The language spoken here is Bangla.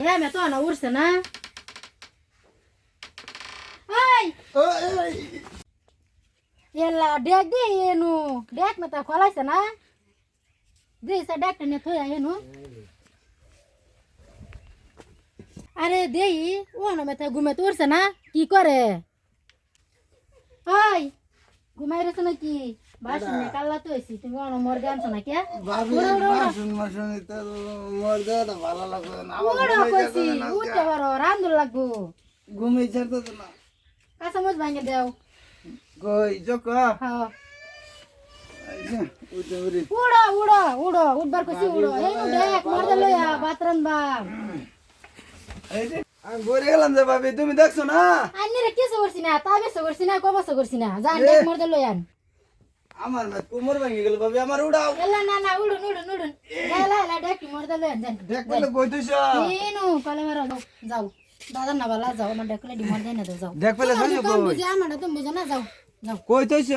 হ্যাঁ মে তো না উড়ছে না এই এলা ডেক দে এনু ডেক মে তা খলাইছে না দে সা ডেক নে থই এনু আরে দেই ও না মে তা ঘুমে তো উড়ছে না কি করে ওই ঘুমাই রেছ নাকি? বাসন নে কাল্লা তো হইছি তুমি অন মর গানছ না কে উড়ো। মাসুন তো মোর দেওয়াটা ভালো লাগবে না। ওড়ো কইছি উঠতে পারো রান্দুর লাগবো। ঘুমাই যেতে তো না। কাঁচামচ ভাঙে দেও। কই জোকা হ্যাঁ উড়ো উড়ো উড়ো উঠবার কইছি উড়ো। এই নু দেখ মরদে লইয়া বাতরান বা আমি ঘুরে গেলাম যে ভাবি তুমি দেখছ না? আন্নি রে কিছু করছি না? তা বেশ করছি না কবস করছি না? দেখ আমার না কোমর ভেঙে গেল ভাবি আমার উড়াও। এলা না না উড়ুন উড়ুন উড়ুন। এলা এলা দেখ মরদে লইয়ান যান দেখ। বলে কই তুইছ? এনু কলে মারো যাও দাদা না বালা যাও আমার দেখলে ডি মরদে না যাও। দেখ পেলে তোমার তো বুঝে আমার তো বুঝে না যাও যাও। কই তুইছ?